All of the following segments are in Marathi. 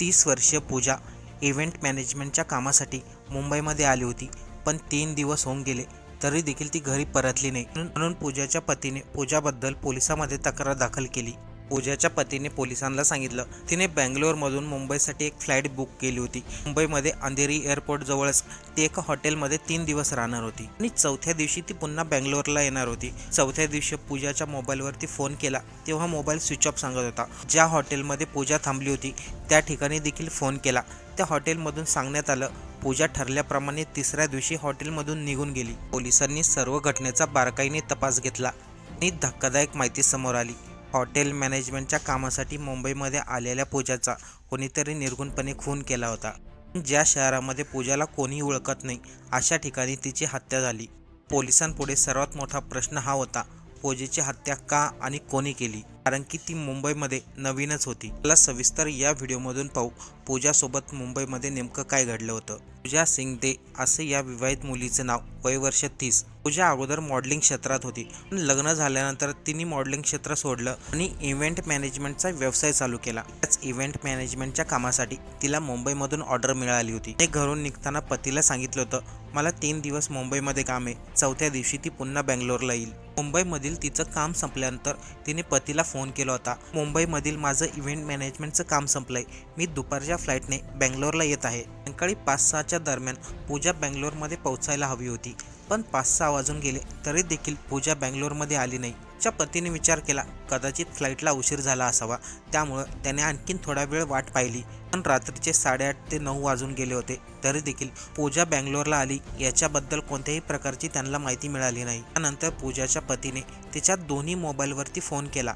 तीस वर्षीय पूजा इव्हेंट मॅनेजमेंटच्या कामासाठी मुंबईमध्ये आली होती. पण तीन दिवस होऊन गेले तरी देखील ती घरी परतली नाही. म्हणून म्हणून पूजाच्या पतीने पूजाबद्दल पोलिसांमध्ये तक्रार दाखल केली. पूजाच्या पतीने पोलिसांना सांगितलं. तिने बँगलोरमधून मुंबईसाठी एक फ्लाईट बुक केली होती. मुंबईमध्ये अंधेरी एअरपोर्ट जवळच ती एका हॉटेलमध्ये तीन दिवस राहणार होती. आणि चौथ्या दिवशी ती पुन्हा बँगलोरला येणार होती. चौथ्या दिवशी पूजाच्या मोबाईलवरती फोन केला तेव्हा मोबाईल स्विच ऑफ सांगत होता. ज्या हॉटेलमध्ये पूजा थांबली होती त्या ठिकाणी देखील फोन केला. त्या हॉटेलमधून सांगण्यात आलं पूजा ठरल्याप्रमाणे तिसऱ्या दिवशी हॉटेलमधून निघून गेली. पोलिसांनी सर्व घटनेचा बारकाईने तपास घेतला आणि धक्कादायक माहिती समोर आली. हॉटेल मॅनेजमेंटच्या कामासाठी मुंबईमध्ये आलेल्या पूजाचा कोणीतरी निर्गुणपणे खून केला होता. ज्या शहरामध्ये पूजाला कोणी ओळखत नाही अशा ठिकाणी तिची हत्या झाली. पोलिसांपुढे सर्वात मोठा प्रश्न हा होता पूजेची हत्या का आणि कोणी केली? कारण की ती मुंबईमध्ये नवीनच होती. मला सविस्तर या व्हिडिओमधून पाहू पूजासोबत मुंबईमध्ये नेमकं काय घडलं होतं. पूजा सिंग दे असे या विवाहित मुलीचे नाव वय वर्ष तीस. पूजा अगोदर मॉडेलिंग क्षेत्रात होती. पण लग्न झाल्यानंतर तिने मॉडेलिंग क्षेत्र सोडलं आणि इव्हेंट मॅनेजमेंटचा व्यवसाय चालू केला. त्याच इव्हेंट मॅनेजमेंटच्या कामासाठी तिला मुंबईमधून ऑर्डर मिळाली होती. ते घरून निघताना पतीला सांगितलं होतं मला तीन दिवस मुंबईमध्ये काम आहे. चौथ्या दिवशी ती पुन्हा बँगलोरला येईल. मुंबईमधील तिचं काम संपल्यानंतर तिने पतीला फोन केला होता. मुंबईमधील माझं इव्हेंट मॅनेजमेंटचं काम संपलंय. मी दुपारच्या फ्लाईटने बँगलोरला येत आहे. सकाळी पाच सहाच्या दरम्यान पूजा बँगलोरमध्ये पोहोचायला हवी होती. पण पाच सहा वाजून गेले तरी देखील पूजा बँगलोरमध्ये आली नाही. च्या पतीने विचार केला. कदाचित फ्लाईटला उशीर झाला असावा. त्यामुळं त्याने आणखीन थोडा वेळ वाट पाहिली. पण रात्रीचे साडेआठ ते नऊ वाजून गेले होते. तरी देखील पूजा बँगलोरला आली. याच्याबद्दल कोणत्याही प्रकारची त्यांना माहिती मिळाली नाही. त्यानंतर पूजाच्या पतीने तिच्या दोन्ही मोबाईलवरती फोन केला.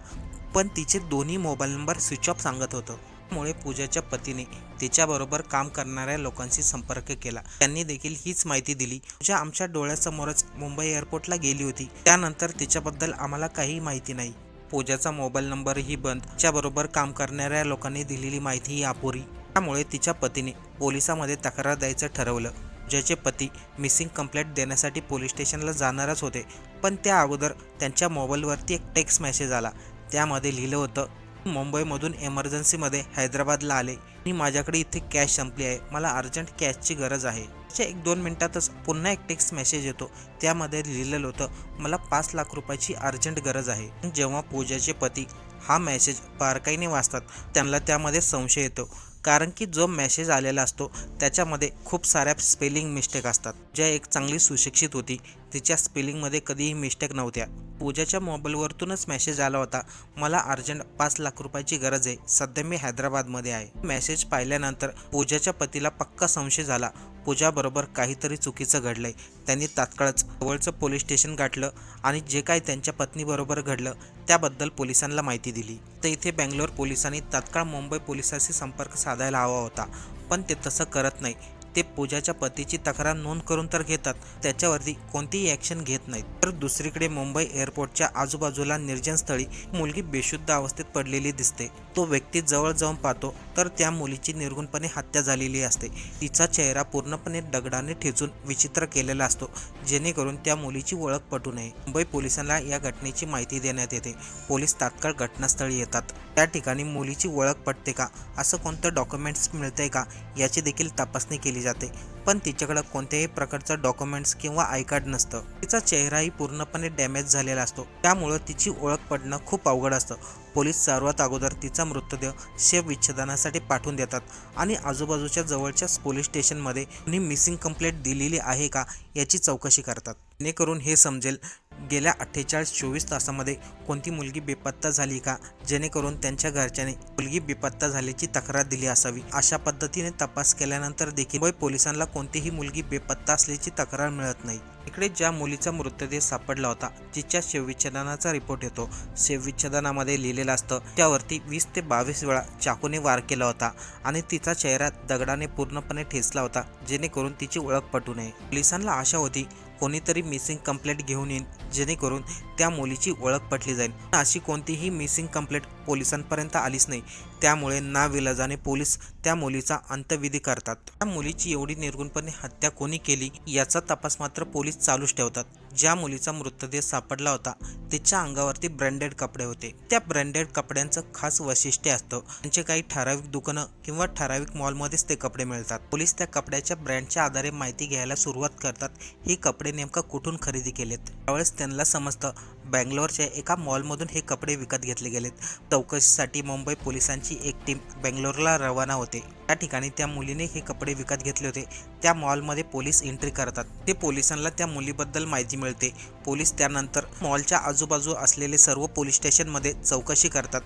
पण तिचे दोन्ही मोबाईल नंबर स्विच ऑफ सांगत होतं. त्यामुळे पूजाच्या पतीने तिच्याबरोबर काम करणाऱ्या लोकांशी संपर्क केला. त्यांनी देखील हीच माहिती दिली. पूजा आमच्या डोळ्यासमोरच मुंबई एअरपोर्टला गेली होती. त्यानंतर तिच्याबद्दल आम्हाला काही माहिती नाही. पूजाचा मोबाईल नंबरही बंद. तिच्याबरोबर काम करणाऱ्या लोकांनी दिलेली माहितीही अपुरी. त्यामुळे तिच्या पतीने पोलिसांमध्ये तक्रार द्यायचं ठरवलं. पूजाचे पती मिसिंग कंप्लेंट देण्यासाठी पोलीस स्टेशनला जाणारच होते. पण त्या अगोदर त्यांच्या मोबाईलवरती एक टेक्स्ट मेसेज आला. त्यामध्ये लिहिलं होतं मुंबईमधून एमर्जन्सीमध्ये हैदराबादला आले. आणि माझ्याकडे इथे कॅश संपली आहे. मला अर्जंट कॅशची गरज आहे. त्याच्या एक दोन मिनिटातच पुन्हा एक टेक्स्ट मेसेज येतो. त्यामध्ये लिहिलेलं होतं मला पाच लाख रुपयाची अर्जंट गरज आहे. जेव्हा पूजाचे पती हा मेसेज बारकाईने वाचतात त्यांना त्यामध्ये संशय येतो. कारण की जो मेसेज आलेला असतो त्याच्यामध्ये खूप साऱ्या स्पेलिंग मिस्टेक असतात. ज्या एक चांगली सुशिक्षित होती तिच्या स्पेलिंगमध्ये कधीही मिस्टेक नव्हत्या. पूजाच्या मोबाईलवरतूनच मेसेज आला होता. मला अर्जंट पाच लाख रुपयाची गरज आहे. सध्या मी हैदराबादमध्ये आहे. मेसेज पाहिल्यानंतर पूजाच्या पतीला पक्का संशय झाला. पूजाबरोबर काहीतरी चुकीचं घडलंय. त्यांनी तात्काळच जवळचं पोलीस स्टेशन गाठलं आणि जे काय त्यांच्या पत्नीबरोबर घडलं त्याबद्दल पोलिसांना माहिती दिली. तर इथे बँगलोर पोलिसांनी तात्काळ मुंबई पोलिसांशी संपर्क साधायला हवा होता. पण ते तसं करत नाही. ते पूजाच्या पतीची तक्रार नोंद करून तर घेतात त्याच्यावरती कोणतीही ॲक्शन घेत नाहीत. तर दुसरीकडे मुंबई एअरपोर्टच्या आजूबाजूला निर्जन स्थळी मुलगी बेशुद्ध अवस्थेत पडलेली दिसते. तो व्यक्ती जवळ जाऊन पाहतो तर त्या मुलीची निर्गुणपणे हत्या झालेली असते. तिचा चेहरा पूर्णपणे दगडाने ठेचून विचित्र केलेला असतो जेणेकरून त्या मुलीची ओळख पटू नये. मुंबई पोलिसांना या घटनेची माहिती देण्यात येते. पोलीस तात्काळ घटनास्थळी येतात. त्या ठिकाणी मुलीची ओळख पटते का? असं कोणतं डॉक्युमेंट्स मिळतंय का? याची देखील तपासणी केली जाते. पण तिच्याकडं कोणत्याही प्रकारचं डॉक्युमेंट्स किंवा आय कार्ड नसतं. तिचा चेहराही पूर्णपणे डॅमेज झालेला असतो. त्यामुळं तिची ओळख पडणं खूप अवघड असतं. पोलीस सर्वात अगोदर तिचा मृतदेह शवविच्छेदनासाठी पाठवून देतात. आणि आजूबाजूच्या जवळच्याच पोलीस स्टेशनमध्ये कुणी मिसिंग कंप्लेंट दिलेली आहे का याची चौकशी करतात. जेणेकरून हे समजेल गेल्या अठ्ठेचाळीस चोवीस तासामध्ये कोणती मुलगी बेपत्ता झाली का? जेणेकरून त्यांच्या घरच्याने मुलगी बेपत्ता झाल्याची तक्रार दिली असावी. अशा पद्धतीने तपास केल्यानंतर देखील मुंबई पोलिसांना कोणतीही मुलगी बेपत्ता असल्याची तक्रार मिळत नाही. इकडे ज्या मुलीचा मृतदेह सापडला होता तिच्या शवविच्छेदनाचा रिपोर्ट येतो. शवविच्छेदनामध्ये लिहिलेलं असतं त्यावरती वीस ते बावीस वेळा चाकूने वार केला होता आणि तिचा चेहरा दगडाने पूर्णपणे ठेचला होता जेणेकरून तिची ओळख पटू नये. पोलिसांना आशा होती कोणीतरी मिसिंग कंप्लेंट घेऊन येईन जेणेकरून त्या मुलीची ओळख पटली जाईल. अशी कोणतीही मिसिंग कंप्लेंट पोलिसांपर्यंत आलीच नाही. त्यामुळे नाविलाजाने पोलीस त्या मुलीचा अंत्यविधी करतात. त्या मुलीची एवढी निर्गुणपणे हत्या कोणी केली याचा तपास मात्र पोलीस चालूच ठेवतात. ज्या मुलीचा मृतदेह सापडला होता तिच्या अंगावरती ब्रँडेड कपडे होते. त्या ब्रँडेड कपड्यांचं खास वैशिष्ट्य असतं त्यांचे काही ठराविक दुकानं किंवा ठराविक मॉलमध्येच ते कपडे मिळतात. पोलीस त्या कपड्याच्या ब्रँडच्या आधारे माहिती घ्यायला सुरुवात करतात. हे कपडे नेमका कुठून खरेदी केलेत? त्यावेळेस त्यांना समजतं. बँगलोरच्या एका मॉलमधून हे कपडे विकत घेतले गेलेत. चौकशीसाठी मुंबई पोलिसांची एक टीम बेंगलोरला रवाना होते. त्या ठिकाणी त्या मुलीने हे कपडे विकत घेतले होते. त्या मॉलमध्ये पोलीस एंट्री करतात. ते पोलिसांना त्या मुलीबद्दल माहिती मिळते. पोलीस त्यानंतर मॉलच्या आजूबाजू असलेले सर्व पोलीस स्टेशनमध्ये चौकशी करतात.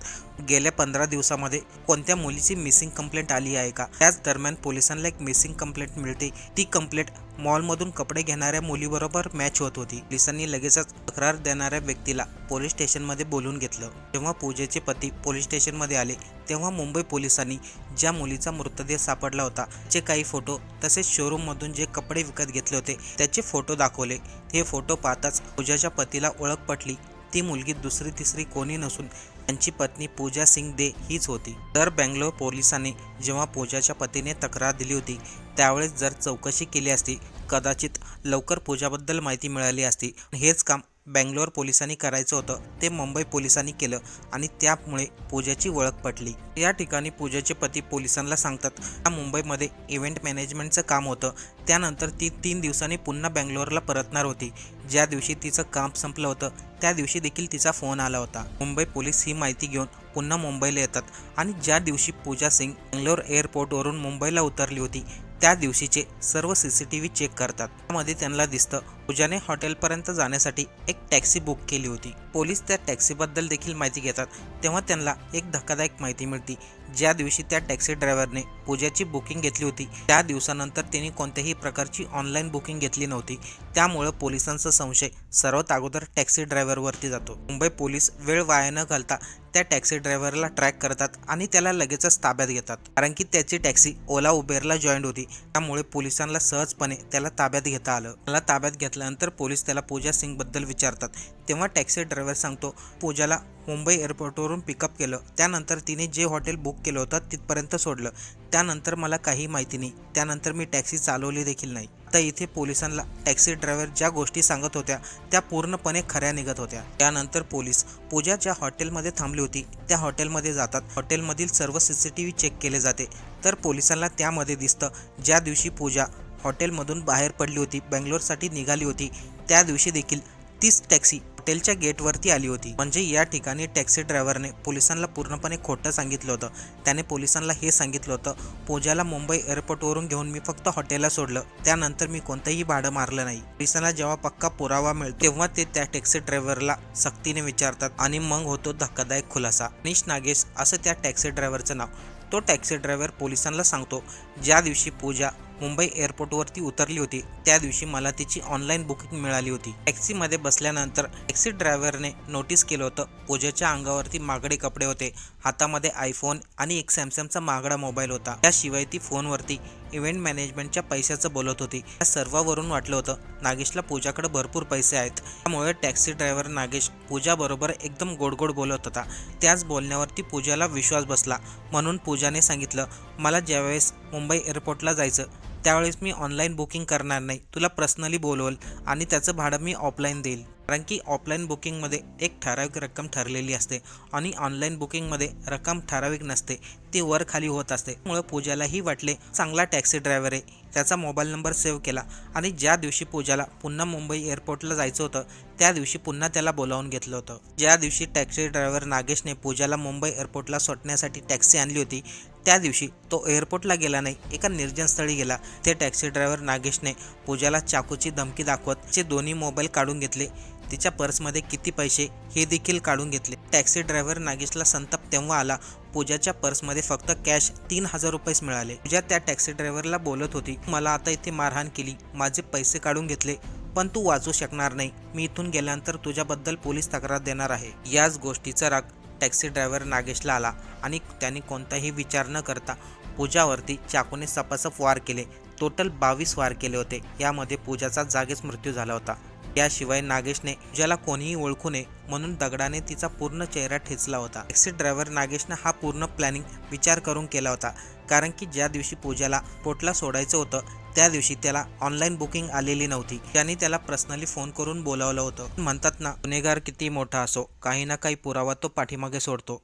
गेल्या पंधरा दिवसामध्ये कोणत्या मुलीची मिसिंग कंप्लेंट आली आहे का? त्याच दरम्यान पोलिसांना एक मिसिंग कंप्लेंट मिळते. ती कंप्लेंट मॉलमधून कपडे घेणाऱ्या मुलीबरोबर मॅच होत होती. पोलिसांनी लगेचच तक्रार देणाऱ्या व्यक्तीला पोलीस स्टेशनमध्ये बोलून घेतलं. जेव्हा पूजेचे पती पोलीस स्टेशनमध्ये आले तेव्हा मुंबई पोलिसांनी ज्या मुलीचा मृतदेह सापडला होता चे काही फोटो तसेच शोरूममधून जे कपडे विकत घेतले होते त्याचे फोटो दाखवले. हे फोटो पाहताच पूजाच्या पतीला ओळख पटली. ती मुलगी दुसरी तिसरी कोणी नसून त्यांची पत्नी पूजा सिंग दे हीच होती. तर बँगलोर पोलिसांनी जेव्हा पूजाच्या पतीने तक्रार दिली होती त्यावेळेस जर चौकशी केली असती कदाचित लवकर पूजाबद्दल माहिती मिळाली असती. हेच काम बँगलोर पोलिसांनी करायचं होतं ते मुंबई पोलिसांनी केलं आणि त्यामुळे पूजाची ओळख पटली. या ठिकाणी पूजाचे पती पोलिसांना सांगतात त्या मुंबईमध्ये इव्हेंट मॅनेजमेंटचं काम होतं. त्यानंतर ती तीन दिवसांनी पुन्हा बँगलोरला परतणार होती. ज्या दिवशी तिचं काम संपलं होतं त्या दिवशी देखील तिचा फोन आला होता. मुंबई पोलीस ही माहिती घेऊन पुन्हा मुंबईला येतात आणि ज्या दिवशी पूजा सिंग बँगलोर एअरपोर्टवरून मुंबईला उतरली होती त्या दिवशीचे सर्व C C T V check करतात. त्यामध्ये त्यांना दिसतं पूजाने हॉटेलपर्यंत जाण्यासाठी एक टॅक्सी बुक केली होती. पोलीस त्या टॅक्सीबद्दल देखील माहिती घेतात. तेव्हा त्यांना एक धक्कादायक माहिती मिळते. ज्या दिवशी त्या टॅक्सी ड्रायव्हरने पूजाची बुकिंग घेतली होती त्या दिवसानंतर त्यांनी कोणत्याही प्रकारची ऑनलाईन बुकिंग घेतली नव्हती. त्यामुळं पोलिसांचा संशय सर्वात अगोदर टॅक्सी ड्रायव्हरवरती जातो. मुंबई पोलीस वेळ वाया न घालता त्या टॅक्सी ड्रायव्हरला ट्रॅक करतात आणि त्याला लगेचच ताब्यात घेतात. कारण की त्याची टॅक्सी ओला उबेरला जॉईंट होती. त्यामुळे पोलिसांना सहजपणे त्याला ताब्यात घेता आलं. त्याला ताब्यात घेतल्यानंतर पोलीस त्याला पूजा सिंगबद्दल विचारतात. तेव्हा टॅक्सी ड्रायव्हर सांगतो पूजाला मुंबई एअरपोर्टवरून पिकअप केलं. त्यानंतर तिने जे हॉटेल बुक केलं होतं तिथपर्यंत सोडलं. त्यानंतर मला काही माहिती नाही. त्यानंतर मी टॅक्सी चालवली देखील नाही. आता इथे पोलिसांना टॅक्सी ड्रायव्हर ज्या गोष्टी सांगत होत्या त्या पूर्णपणे खऱ्या निघत होत्या. त्यानंतर पोलीस पूजा ज्या हॉटेलमध्ये थांबली होती त्या हॉटेलमध्ये जातात. हॉटेलमधील सर्व C C T V check केले जाते. तर पोलिसांना त्यामध्ये दिसतं ज्या दिवशी पूजा हॉटेलमधून बाहेर पडली होती बँगलोरसाठी निघाली होती. त्या दिवशी देखील तीच टॅक्सी हॉटेलच्या गेटवरती आली होती. म्हणजे या ठिकाणी टॅक्सी ड्रायव्हरने पोलिसांना पूर्णपणे खोटं सांगितलं होतं. त्याने पोलिसांना हे सांगितलं होतं पूजाला मुंबई एअरपोर्टवरून घेऊन मी फक्त हॉटेलला सोडलं. त्यानंतर मी कोणतंही भाडं मारलं नाही. पोलिसांना जेव्हा पक्का पुरावा मिळतो तेव्हा ते त्या टॅक्सी ड्रायव्हरला सक्तीने विचारतात आणि मग होतो धक्कादायक खुलासा. निश नागेश असं त्या टॅक्सी ड्रायव्हरचं नाव. तो टॅक्सी ड्रायव्हर पोलिसांना सांगतो ज्या दिवशी पूजा मुंबई एअरपोर्टवरती उतरली होती. त्या दिवशी मला तिची ऑनलाईन बुकिंग मिळाली होती. टॅक्सीमध्ये बसल्यानंतर टॅक्सी ड्रायव्हरने नोटीस केलं होतं पूजेच्या अंगावरती मागडे कपडे होते हातामध्ये आयफोन आणि एक सॅमसंगचा मागडा मोबाईल होता. त्याशिवाय ती फोनवरती इव्हेंट मॅनेजमेंटच्या पैशाचं बोलत होती. या सर्वावरून वाटलं होतं नागेशला पूजाकडे भरपूर पैसे आहेत. त्यामुळे टॅक्सी ड्रायव्हर नागेश पूजाबरोबर एकदम गोडगोड बोलत होता. त्याच बोलण्यावरती पूजाला विश्वास बसला. म्हणून पूजाने सांगितलं मला ज्यावेळेस मुंबई एअरपोर्टला जायचं त्यावेळेस मी ऑनलाईन बुकिंग करणार नाही. तुला पर्सनली बोलवल आणि त्याचं भाडं मी ऑफलाईन देईल. कारण की ऑफलाईन बुकिंगमध्ये एक ठराविक रक्कम ठरलेली असते आणि ऑनलाईन बुकिंगमध्ये रक्कम ठराविक नसते. ती वर खाली होत असते. त्यामुळे पूजालाही वाटले चांगला टॅक्सी ड्रायव्हर आहे. त्याचा मोबाईल नंबर सेव्ह केला आणि ज्या दिवशी पूजाला पुन्हा मुंबई एअरपोर्टला जायचं होतं त्या दिवशी पुन्हा त्याला बोलावून घेतलं होतं. ज्या दिवशी टॅक्सी ड्रायव्हर नागेशने पूजाला मुंबई एअरपोर्टला सोडण्यासाठी टॅक्सी आणली होती त्या दिवशी तो एअरपोर्टला गेला नाही. एका निर्जन स्थळी गेला. ते टॅक्सी ड्रायव्हर नागेशने पूजाला चाकूची धमकी दाखवत तिचे दोन्ही मोबाईल काढून घेतले. तिच्या पर्समध्ये किती पैसे हे देखील काढून घेतले. टॅक्सी ड्रायव्हर नागेशला संताप तेव्हा आला. पूजाच्या पर्समध्ये फक्त कॅश तीन हजार रुपयेच मिळाले. पूजा त्या टॅक्सी ड्रायव्हरला बोलत होती मला आता इथे मारहाण केली. माझे पैसे काढून घेतले पण तू वाचू शकणार नाही. मी इथून गेल्यानंतर तुझ्याबद्दल पोलीस तक्रार देणार आहे. याच गोष्टीचा राग टॅक्सी ड्रायव्हर नागेशला आला आणि त्याने कोणताही विचार न करता पूजावरती चाकूने सपासप वार केले. टोटल बावीस वार केले होते. यामध्ये पूजाचा जागीच मृत्यू झाला होता. याशिवाय नागेशने ज्याला कोणीही ओळखू नये म्हणून दगडाने तिचा पूर्ण चेहरा ठेचला होता. टॅक्सी ड्रायव्हर नागेशनं हा पूर्ण प्लॅनिंग विचार करून केला होता कारण की ज्या दिवशी पूजाला पोटला सोडायचं होतं त्या दिवशी त्याला ऑनलाईन बुकिंग आलेली नव्हती. त्याने त्याला पर्सनली फोन करून बोलावलं होतं. म्हणतात ना गुन्हेगार किती मोठा असो काही ना काही पुरावा तो पाठीमागे सोडतो.